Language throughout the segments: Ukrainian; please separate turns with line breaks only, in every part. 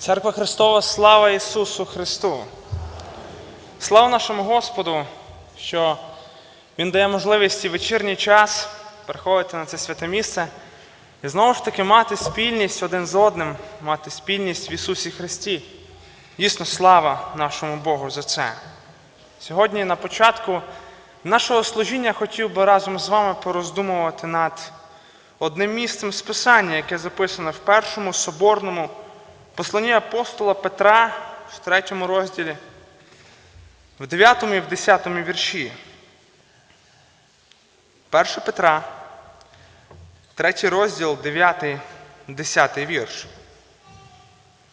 Церква Христова, слава Ісусу Христу! Слава нашому Господу, що Він дає можливість і вечірній час приходити на це святе місце і знову ж таки мати спільність один з одним, мати спільність в Ісусі Христі. Дійсно, слава нашому Богу за це. Сьогодні на початку нашого служіння хотів би разом з вами пороздумувати над одним місцем з Писання, яке записане в першому соборному посланні апостола Петра в третьому розділі, в 9 і в 10 вірші. 1 Петра, третій розділ, 9, 10 вірш.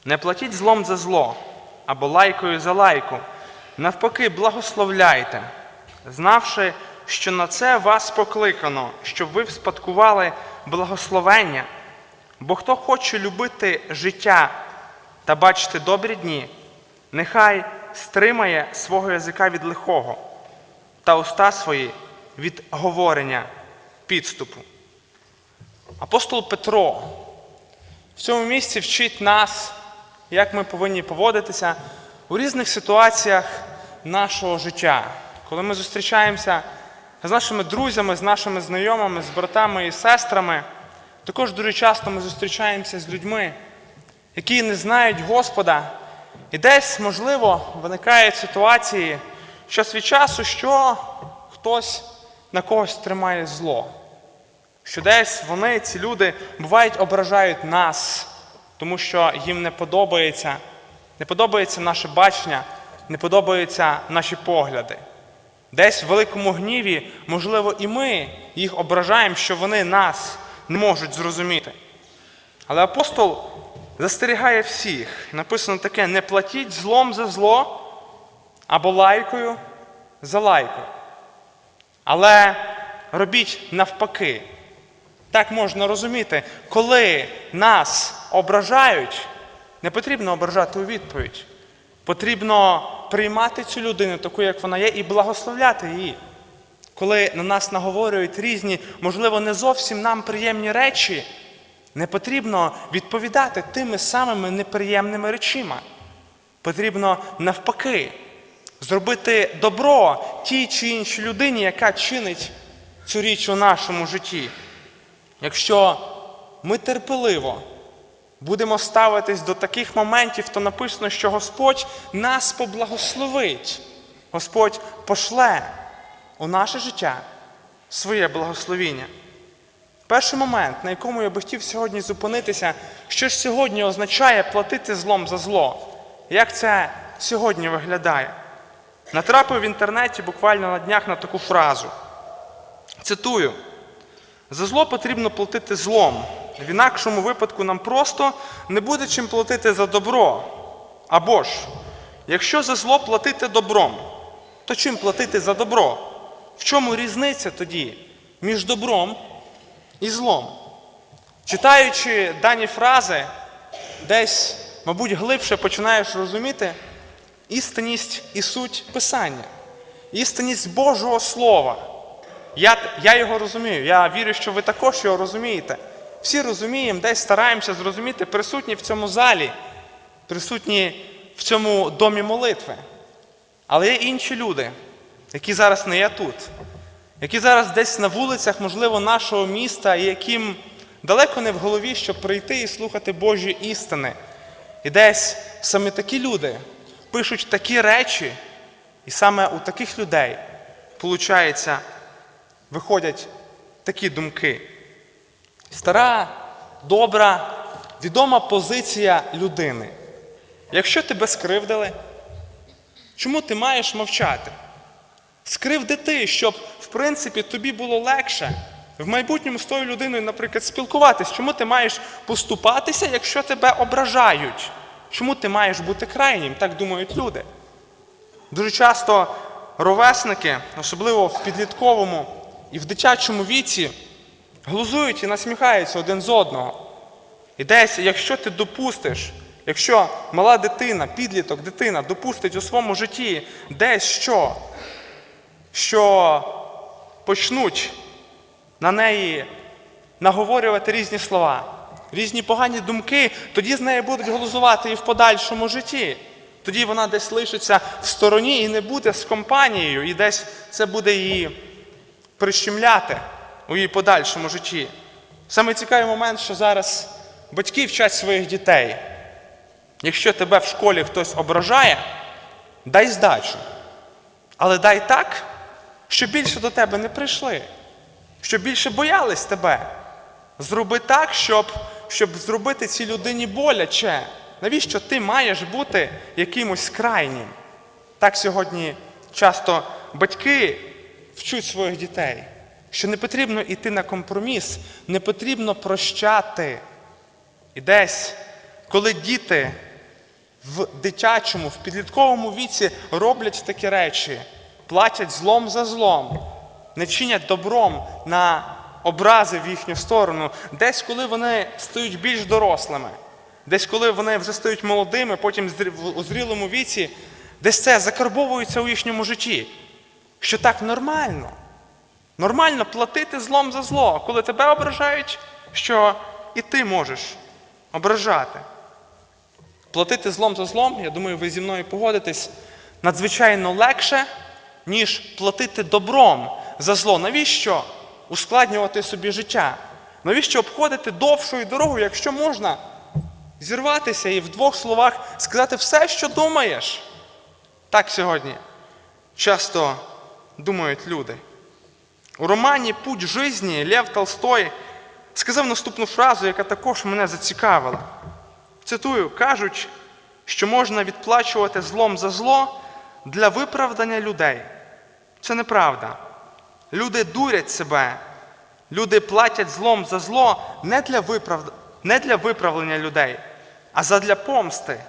Не платіть злом за зло або лайкою за лайку. Навпаки, благословляйте, знавши, що на це вас покликано, щоб ви вспадкували благословення. Бо хто хоче любити життя та бачити добрі дні, нехай стримає свого язика від лихого та уста свої від говорення підступу. Апостол Петро в цьому місці вчить нас, як ми повинні поводитися у різних ситуаціях нашого життя, коли ми зустрічаємося з нашими друзями, з нашими знайомими, з братами і сестрами. Також дуже часто ми зустрічаємося з людьми, які не знають Господа, і десь, можливо, виникають ситуації, що від часу, що хтось на когось тримає зло. Що десь вони, ці люди, бувають, ображають нас, тому що їм не подобається, не подобається наше бачення, не подобаються наші погляди. Десь в великому гніві, можливо, і ми їх ображаємо, що вони нас не можуть зрозуміти. Але апостол застерігає всіх. Написано таке: не платіть злом за зло або лайкою за лайкою. Але робіть навпаки. Так можна розуміти, коли нас ображають, не потрібно ображати у відповідь. Потрібно приймати цю людину, таку, як вона є, і благословляти її. Коли на нас наговорюють різні, можливо, не зовсім нам приємні речі, не потрібно відповідати тими самими неприємними речима. Потрібно навпаки зробити добро тій чи іншій людині, яка чинить цю річ у нашому житті. Якщо ми терпеливо будемо ставитись до таких моментів, то написано, що Господь нас поблагословить. Господь пошле у наше життя своє благословіння. Перший момент, на якому я би хотів сьогодні зупинитися, що ж сьогодні означає платити злом за зло? Як це сьогодні виглядає? Натрапив в інтернеті буквально на днях на таку фразу. Цитую: за зло потрібно платити злом. В інакшому випадку нам просто не буде чим платити за добро. Або ж, якщо за зло платити добром, то чим платити за добро? В чому різниця тоді між добром і злом? Читаючи дані фрази, десь, мабуть, глибше починаєш розуміти істинність і суть Писання, істинність Божого Слова. Я, я його розумію, я вірю, що ви також його розумієте. Всі розуміємо, десь стараємося зрозуміти, присутні в цьому залі, присутні в цьому домі молитви. Але є інші люди, які зараз не є тут, які зараз десь на вулицях, можливо, нашого міста, і яким далеко не в голові, щоб прийти і слухати Божі істини. І десь саме такі люди пишуть такі речі, і саме у таких людей, виходить, виходять такі думки. Стара, добра, відома позиція людини. Якщо тебе скривдили, чому ти маєш мовчати? Скривди ти, щоб, в принципі, тобі було легше в майбутньому з тою людиною, наприклад, спілкуватись. Чому ти маєш поступатися, якщо тебе ображають? Чому ти маєш бути крайнім? Так думають люди. Дуже часто ровесники, особливо в підлітковому і в дитячому віці, глузують і насміхаються один з одного. І десь, якщо ти допустиш, якщо мала дитина, підліток, дитина допустить у своєму житті десь що, що почнуть на неї наговорювати різні слова, різні погані думки, тоді з нею будуть глузувати і в подальшому житті. Тоді вона десь лишиться в стороні і не буде з компанією, і десь це буде її прищемляти у її подальшому житті. Саме цікавий момент, що зараз батьки вчать своїх дітей. Якщо тебе в школі хтось ображає, дай здачу. Але дай так, щоб більше до тебе не прийшли, щоб більше боялись тебе. Зроби так, щоб, щоб зробити цій людині боляче. Навіщо ти маєш бути якимось крайнім? Так сьогодні часто батьки вчуть своїх дітей, що не потрібно йти на компроміс, не потрібно прощати. І десь, коли діти в дитячому, в підлітковому віці роблять такі речі, платять злом за злом, не чинять добром на образи в їхню сторону, десь, коли вони стають більш дорослими, десь коли вони вже стають молодими, потім у зрілому віці, десь це закарбовується у їхньому житті. Що так нормально. Нормально платити злом за зло, коли тебе ображають, що і ти можеш ображати. Платити злом за злом, я думаю, ви зі мною погодитесь, надзвичайно легше, ніж платити добром за зло. Навіщо ускладнювати собі життя? Навіщо обходити довшою дорогою, якщо можна зірватися і в двох словах сказати все, що думаєш? Так сьогодні часто думають люди. У романі Путь жизні Лев Толстой сказав наступну фразу, яка також мене зацікавила. Цитую, кажуть, що можна відплачувати злом за зло для виправдання людей. Це неправда. Люди дурять себе. Люди платять злом за зло не для, виправ... не для виправлення людей, а задля помсти.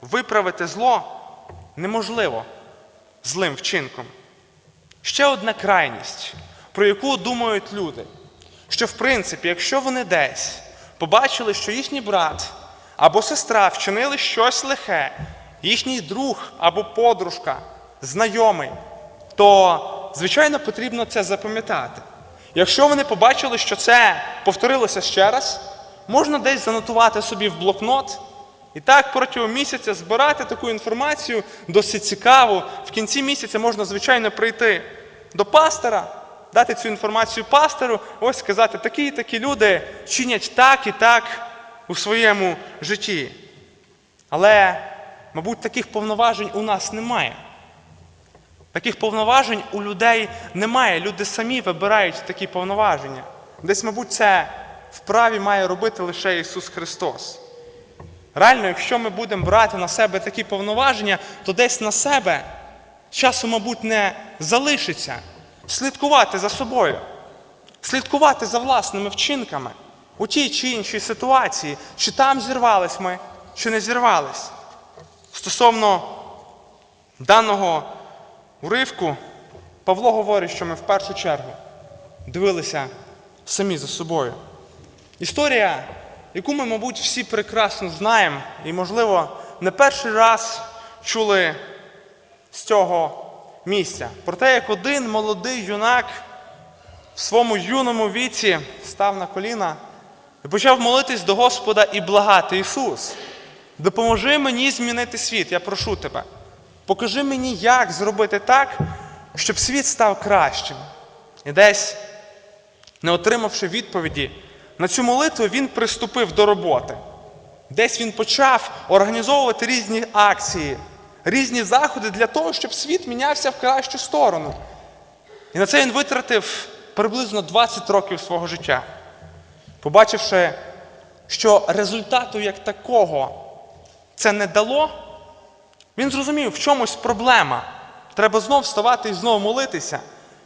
Виправити зло неможливо злим вчинком. Ще одна крайність, про яку думають люди, що в принципі, якщо вони десь побачили, що їхній брат або сестра вчинили щось лихе, їхній друг або подружка, знайомий, то, звичайно, потрібно це запам'ятати. Якщо вони побачили, що це повторилося ще раз, можна десь занотувати собі в блокнот і так протягом місяця збирати таку інформацію досить цікаву. В кінці місяця можна, звичайно, прийти до пастора, дати цю інформацію пастору, ось сказати, такі і такі люди чинять так і так у своєму житті. Але, мабуть, таких повноважень у нас немає. Таких повноважень у людей немає. Люди самі вибирають такі повноваження. Десь, мабуть, це вправі має робити лише Ісус Христос. Реально, якщо ми будемо брати на себе такі повноваження, то десь на себе часу, мабуть, не залишиться. Слідкувати за собою, слідкувати за власними вчинками у тій чи іншій ситуації, чи там зірвались ми, чи не зірвались. Стосовно даного уривку, Павло говорить, що ми в першу чергу дивилися самі за собою. Історія, яку ми, мабуть, всі прекрасно знаємо, і, можливо, не перший раз чули з цього місця. Про те, як один молодий юнак в своєму юному віці став на коліна і почав молитись до Господа і благати Ісус. Допоможи мені змінити світ, я прошу тебе. Покажи мені, як зробити так, щоб світ став кращим. І десь, не отримавши відповіді на цю молитву, він приступив до роботи. Десь він почав організовувати різні акції, різні заходи для того, щоб світ мінявся в кращу сторону. І на це він витратив приблизно 20 років свого життя. Побачивши, що результату як такого це не дало, він зрозумів, в чомусь проблема. Треба знов вставати і знов молитися.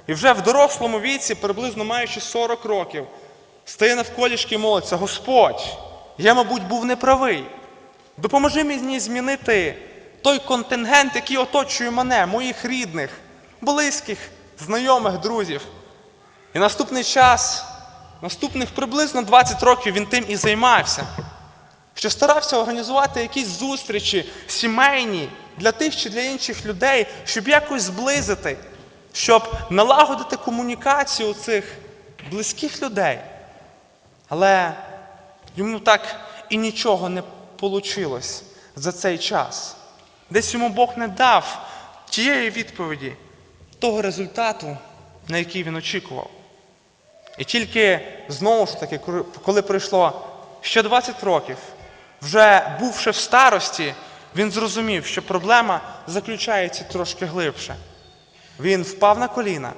І вже в дорослому віці, приблизно маючи 40 років, стає навколішки і молиться, Господь, я, мабуть, був неправий. Допоможи мені змінити той контингент, який оточує мене, моїх рідних, близьких, знайомих, друзів. І наступний час, наступних приблизно 20 років він тим і займався що старався організувати якісь зустрічі сімейні для тих чи для інших людей, щоб якось зблизити, щоб налагодити комунікацію цих близьких людей. Але йому так і нічого не вийшло за цей час. Десь йому Бог не дав тієї відповіді, того результату, на який він очікував. І тільки знову ж таки, коли пройшло ще 20 років, вже бувши в старості, він зрозумів, що проблема заключається трошки глибше. Він впав на коліна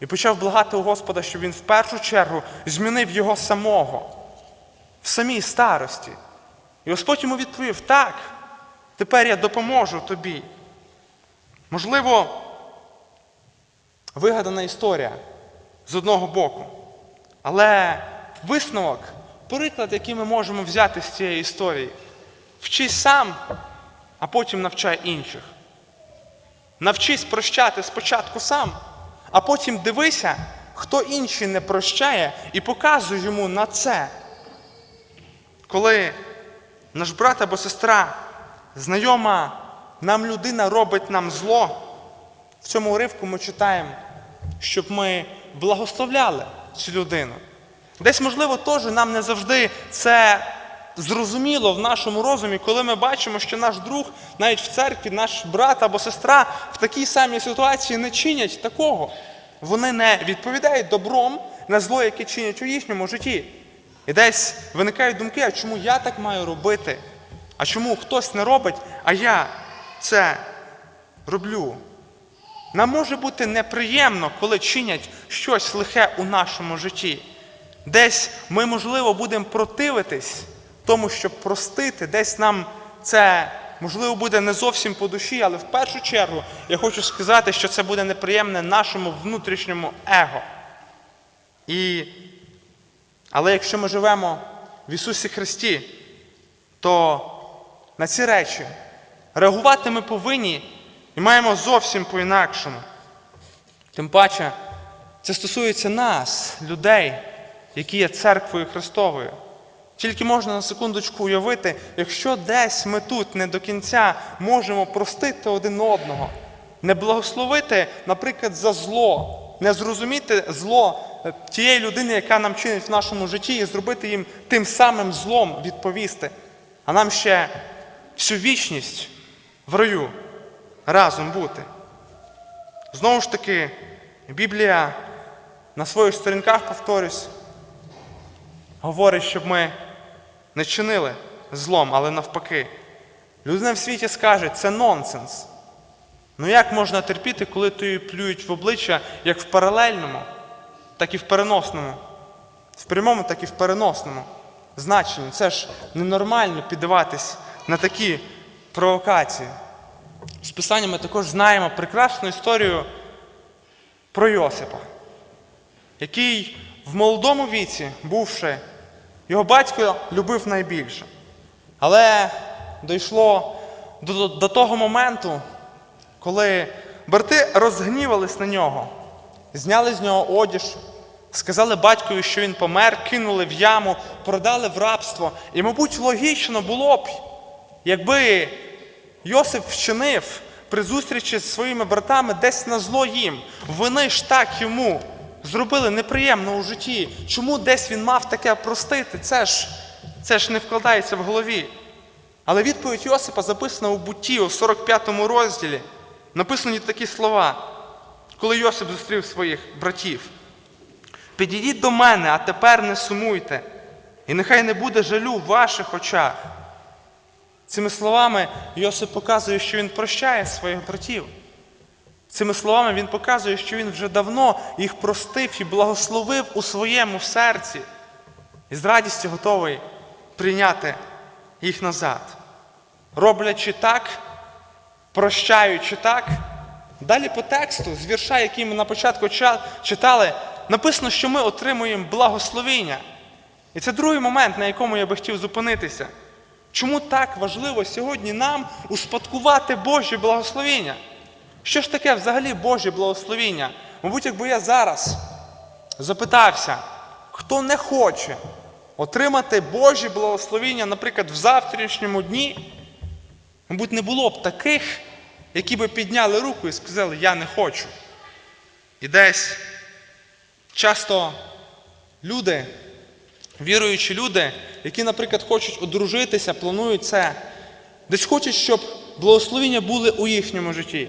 і почав благати у Господа, щоб він в першу чергу змінив його самого в самій старості. І Господь йому відповів: так, тепер я допоможу тобі. Можливо, вигадана історія з одного боку. Але висновок, приклад, який ми можемо взяти з цієї історії, вчись сам, а потім навчай інших. Навчись прощати спочатку сам, а потім дивися, хто інший не прощає, і показуй йому на це. Коли наш брат або сестра, знайома нам людина робить нам зло, в цьому уривку ми читаємо, щоб ми благословляли цю людину. Десь, можливо, теж нам не завжди це зрозуміло в нашому розумі, коли ми бачимо, що наш друг, навіть в церкві, наш брат або сестра в такій самій ситуації не чинять такого. Вони не відповідають добром на зло, яке чинять у їхньому житті. І десь виникають думки, а чому я так маю робити? А чому хтось не робить, а я це роблю? Нам може бути неприємно, коли чинять щось лихе у нашому житті. Десь ми, можливо, будемо противитись тому, щоб простити, десь нам це, можливо, буде не зовсім по душі, але в першу чергу я хочу сказати, що це буде неприємне нашому внутрішньому его. І... Але якщо ми живемо в Ісусі Христі, то на ці речі реагувати ми повинні і маємо зовсім по-інакшому. Тим паче, це стосується нас, людей, які є церквою Христовою. Тільки можна на секундочку уявити, якщо десь ми тут не до кінця можемо простити один одного, не благословити, наприклад, за зло, не зрозуміти зло тієї людини, яка нам чинить в нашому житті, і зробити їм тим самим злом відповісти, а нам ще всю вічність в раю разом бути. Знову ж таки, Біблія на своїх сторінках, повторюсь, говорить, щоб ми не чинили злом, але навпаки. Людина в світі скаже, це нонсенс. Ну як можна терпіти, коли тобі плюють в обличчя як в паралельному, так і в переносному? В прямому, так і в переносному значенні. Це ж ненормально піддаватись на такі провокації. З писання ми також знаємо прекрасну історію про Йосипа, який в молодому віці, бувши, його батько любив найбільше. Але дійшло до, до того моменту, коли брати розгнівались на нього, зняли з нього одіж, сказали батькові, що він помер, кинули в яму, продали в рабство. І, мабуть, логічно було б, якби Йосип вчинив при зустрічі з своїми братами десь на зло їм. Вони ж так йому зробили неприємно у житті. Чому десь він мав таке простити? Це ж, це ж не вкладається в голові. Але відповідь Йосипа записана у бутті у 45 розділі. Написані такі слова, коли Йосип зустрів своїх братів. Підійдіть до мене, а тепер не сумуйте, і нехай не буде жалю в ваших очах. Цими словами Йосип показує, що він прощає своїх братів. Цими словами він показує, що він вже давно їх простив і благословив у своєму серці і з радістю готовий прийняти їх назад. Роблячи так, прощаючи так. Далі по тексту, з вірша, який ми на початку читали, написано, що ми отримуємо благословіння. І це другий момент, на якому я би хотів зупинитися. Чому так важливо сьогодні нам успадкувати Божі благословіння? Що ж таке взагалі Божі благословіння? Мабуть, якби я зараз запитався, хто не хоче отримати Божі благословіння, наприклад, в завтрашньому дні, мабуть, не було б таких, які би підняли руку і сказали, я не хочу. І десь часто люди віруючі люди, які, наприклад, хочуть одружитися, планують це, десь хочуть, щоб благословіння були у їхньому житті.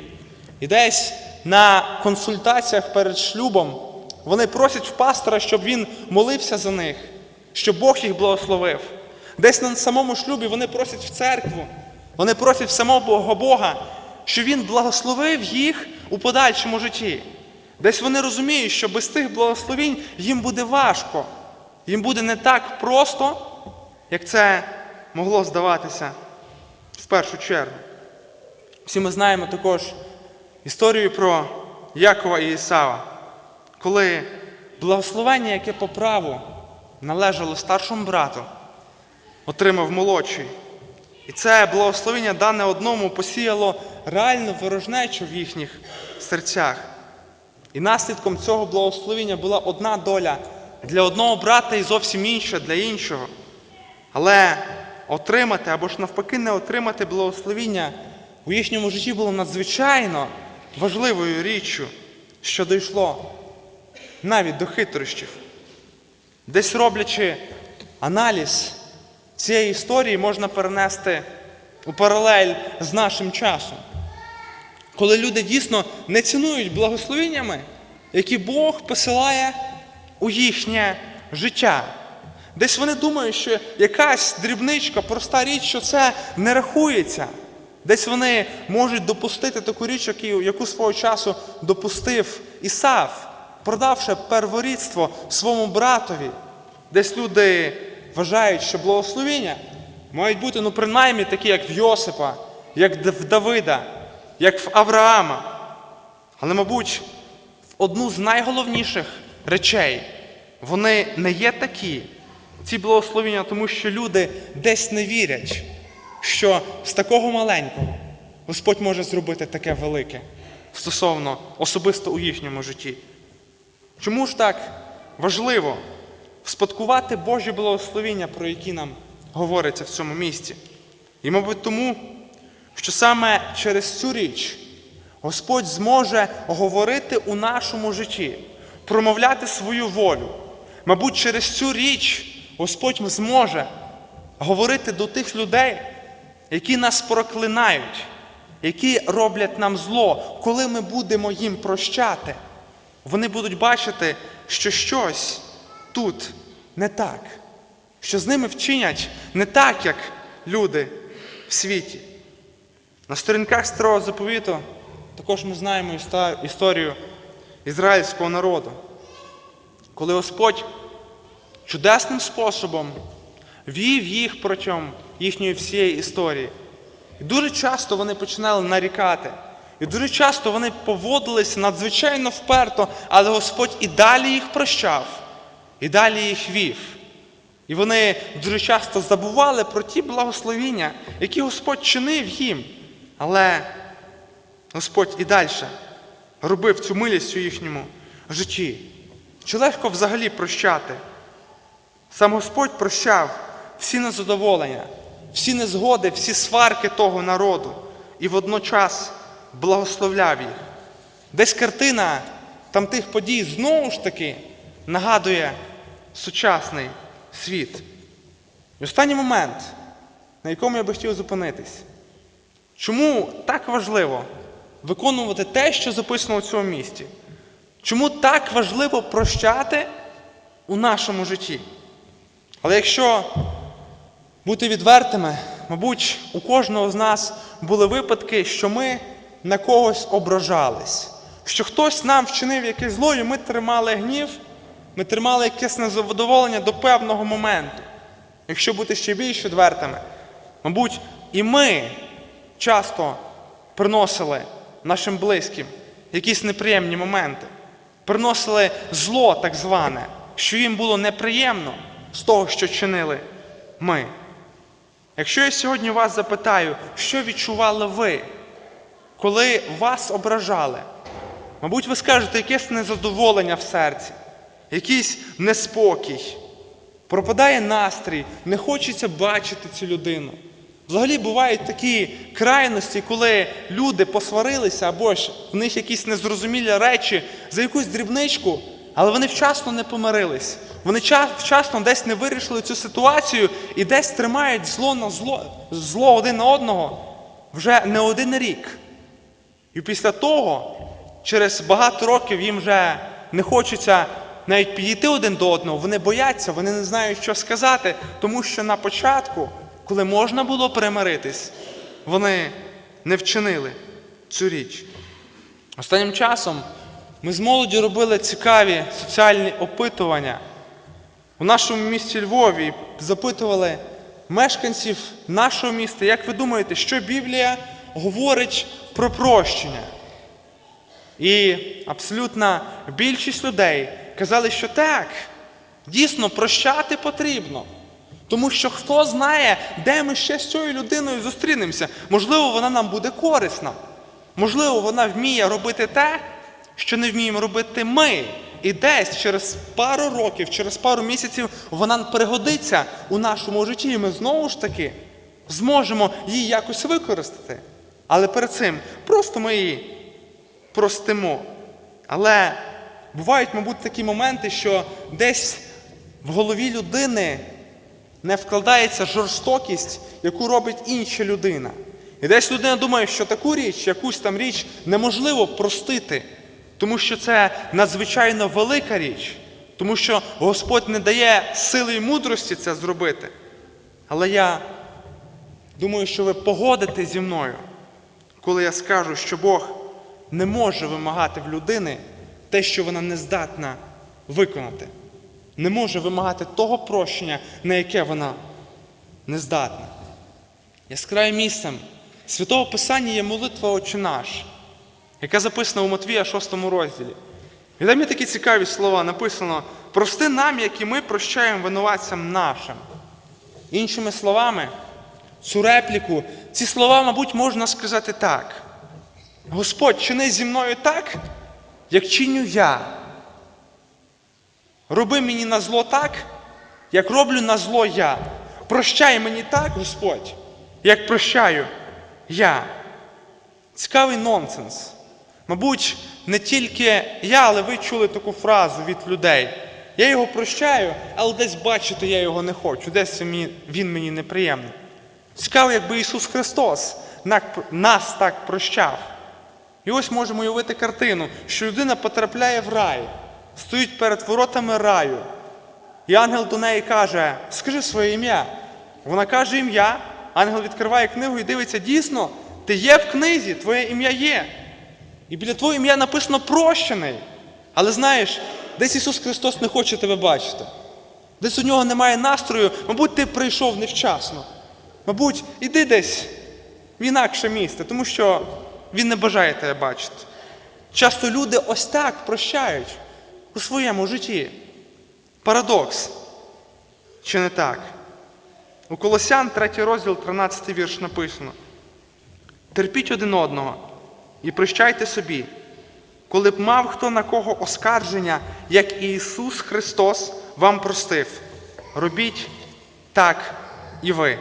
І десь на консультаціях перед шлюбом вони просять в пастора, щоб він молився за них, щоб Бог їх благословив. Десь на самому шлюбі вони просять в церкву, вони просять в самого Бога, щоб Він благословив їх у подальшому житті. Десь вони розуміють, що без тих благословінь їм буде важко, їм буде не так просто, як це могло здаватися в першу чергу. Всі ми знаємо також історію про Якова і Ісава, коли благословення, яке по праву належало старшому брату, отримав молодший. І це благословення дане одному посіяло реальну ворожнечу в їхніх серцях. І наслідком цього благословення була одна доля для одного брата і зовсім інша для іншого. Але отримати або ж навпаки не отримати благословіння у їхньому житті було надзвичайно важливою річчю, що дійшло навіть до хитрощів. Десь роблячи аналіз цієї історії, можна перенести у паралель з нашим часом. Коли люди дійсно не цінують благословеннями, які Бог посилає у їхнє життя. Десь вони думають, що якась дрібничка, проста річ, що це не рахується. Десь вони можуть допустити таку річ, яку- свого часу допустив Ісав, продавши перворідство своєму братові. Десь люди вважають, що благословення мають бути, ну, принаймні такі, як в Йосипа, як в Давида, як в Авраама. Але, мабуть, одну з найголовніших речей вони не є такі, ці благословення, тому що люди десь не вірять, що з такого маленького Господь може зробити таке велике стосовно особисто у їхньому житті. Чому ж так важливо спадкувати Божі благословіння, про які нам говориться в цьому місці? І, мабуть, тому, що саме через цю річ Господь зможе говорити у нашому житті, промовляти свою волю. Мабуть, через цю річ Господь зможе говорити до тих людей, які нас проклинають, які роблять нам зло, коли ми будемо їм прощати. Вони будуть бачити, що щось тут не так, що з ними вчинять не так, як люди в світі. На сторінках старого заповіту також ми знаємо історію ізраїльського народу, коли Господь чудесним способом вів їх протягом їхньої всієї історії. І дуже часто вони починали нарікати. І дуже часто вони поводилися надзвичайно вперто, але Господь і далі їх прощав, і далі їх вів. І вони дуже часто забували про ті благословіння, які Господь чинив їм. Але Господь і далі робив цю милість у їхньому житті. Чи легко взагалі прощати? Сам Господь прощав всі незадоволення, всі незгоди, всі сварки того народу і водночас благословляв їх. Десь картина там тих подій знову ж таки нагадує сучасний світ. І останній момент, на якому я би хотів зупинитись. Чому так важливо виконувати те, що записано у цьому місті? Чому так важливо прощати у нашому житті? Але якщо бути відвертими, мабуть, у кожного з нас були випадки, що ми на когось ображались, що хтось нам вчинив якесь зло, і ми тримали гнів, ми тримали якесь незадоволення до певного моменту. Якщо бути ще більш відвертими, мабуть, і ми часто приносили нашим близьким якісь неприємні моменти, приносили зло так зване, що їм було неприємно з того, що чинили ми. Якщо я сьогодні вас запитаю, що відчували ви, коли вас ображали, мабуть, ви скажете якесь незадоволення в серці, якийсь неспокій, пропадає настрій, не хочеться бачити цю людину. Взагалі бувають такі крайності, коли люди посварилися, або ж в них якісь незрозумілі речі за якусь дрібничку, Але вони вчасно не помирились. Вони вчасно десь не вирішили цю ситуацію і десь тримають зло на зло, зло один на одного вже не один рік. І після того, через багато років їм вже не хочеться навіть підійти один до одного, вони бояться, вони не знають, що сказати, тому що на початку, коли можна було примиритись, вони не вчинили цю річ. Останнім часом ми з молоді робили цікаві соціальні опитування. У нашому місті Львові запитували мешканців нашого міста, як ви думаєте, що Біблія говорить про прощення? І абсолютна більшість людей казали, що так, дійсно прощати потрібно. Тому що хто знає, де ми ще з цією людиною зустрінемося. Можливо, вона нам буде корисна. Можливо, вона вміє робити те, що не вміємо робити ми. І десь через пару років, через пару місяців вона пригодиться у нашому житті, і ми знову ж таки зможемо її якось використати. Але перед цим просто ми її простимо. Але бувають, мабуть, такі моменти, що десь в голові людини не вкладається жорстокість, яку робить інша людина. І десь людина думає, що таку річ, якусь там річ неможливо простити, тому що це надзвичайно велика річ, тому що Господь не дає сили і мудрості це зробити. Але я думаю, що ви погодите зі мною, коли я скажу, що Бог не може вимагати в людини те, що вона не здатна виконати. Не може вимагати того прощення, на яке вона не здатна. Яскравим місцем Святого Писання є молитва Отче наш, яка записана у Матвія 6 розділі. І там є такі цікаві слова. Написано: прости нам, як і ми прощаємо винуватцям нашим. Іншими словами, цю репліку, ці слова, мабуть, можна сказати так. Господь, чини зі мною так, як чиню я. Роби мені на зло так, як роблю на зло я. Прощай мені так, Господь, як прощаю я. Цікавий нонсенс. Мабуть, не тільки я, але ви чули таку фразу від людей. Я його прощаю, але десь бачити я його не хочу, десь він мені- неприємний. Цікаво, якби Ісус Христос нас так прощав. І ось можемо уявити картину, що людина потрапляє в рай, стоїть перед воротами раю. І ангел до неї каже: Скажи своє ім'я. Вона каже ім'я. Ангел відкриває книгу і дивиться, дійсно, ти є в книзі, твоє ім'я є. І біля твого ім'я написано прощений. Але знаєш, десь Ісус Христос не хоче тебе бачити. Десь у нього немає настрою, мабуть, ти прийшов невчасно. Мабуть, іди десь в інакше місце, тому що Він не бажає тебе бачити. Часто люди ось так прощають у своєму житті. Парадокс. Чи не так? У Колосян, 3 розділ, 13 вірш написано. Терпіть один одного і прощайте собі, коли б мав хто на кого оскарження, як Ісус Христос вам простив. Робіть так і ви.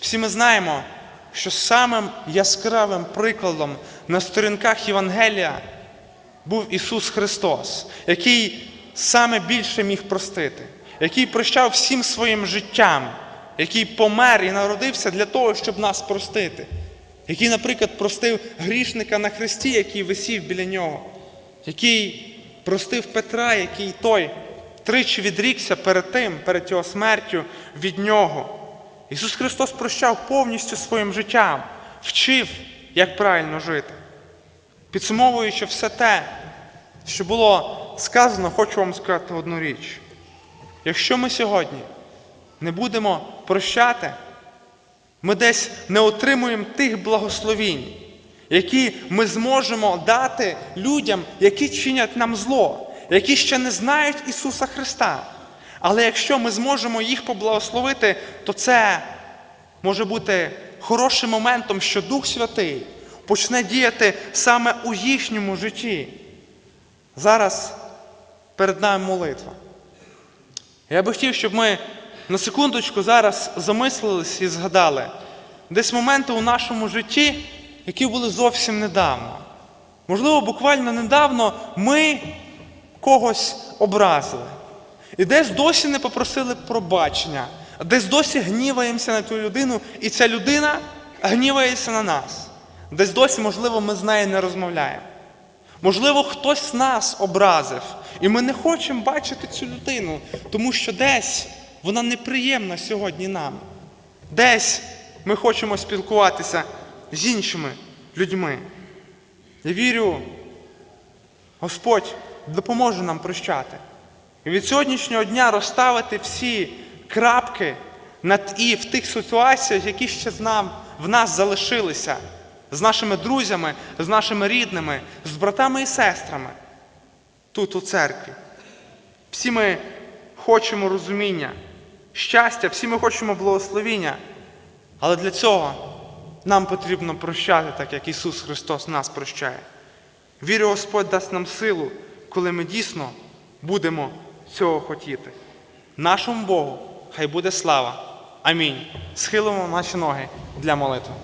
Всі ми знаємо, що самим яскравим прикладом на сторінках Євангелія був Ісус Христос, який саме більше міг простити, який прощав всім своїм життям, який помер і народився для того, щоб нас простити, який, наприклад, простив грішника на хресті, який висів біля нього, який простив Петра, який той тричі відрікся перед тим, перед його смертю від нього. Ісус Христос прощав повністю своїм життям, вчив, як правильно жити. Підсумовуючи все те, що було сказано, хочу вам сказати одну річ. Якщо ми сьогодні не будемо прощати, ми десь не отримуємо тих благословінь, які ми зможемо дати людям, які чинять нам зло, які ще не знають Ісуса Христа. Але якщо ми зможемо їх поблагословити, то це може бути хорошим моментом, що Дух Святий почне діяти саме у їхньому житті. Зараз перед нами молитва. Я би хотів, щоб ми на секундочку зараз замислились і згадали десь моменти у нашому житті, які були зовсім недавно. Можливо, буквально недавно ми когось образили. І десь досі не попросили пробачення, десь досі гніваємося на ту людину, і ця людина гнівається на нас. Десь досі, можливо, ми з нею не розмовляємо. Можливо, хтось нас образив, і ми не хочемо бачити цю людину, тому що десь вона неприємна сьогодні нам. Десь ми хочемо спілкуватися з іншими людьми. Я вірю, Господь допоможе нам прощати. І від сьогоднішнього дня розставити всі крапки над і в тих ситуаціях, які ще в нас залишилися, з нашими друзями, з нашими рідними, з братами і сестрами тут у церкві. Всі ми хочемо розуміння, щастя, всі ми хочемо благословіння. Але для цього нам потрібно прощати, так як Ісус Христос нас прощає. Вірю, Господь дасть нам силу, коли ми дійсно будемо цього хотіти. Нашому Богу хай буде слава. Амінь. Схилимо наші ноги для молитви.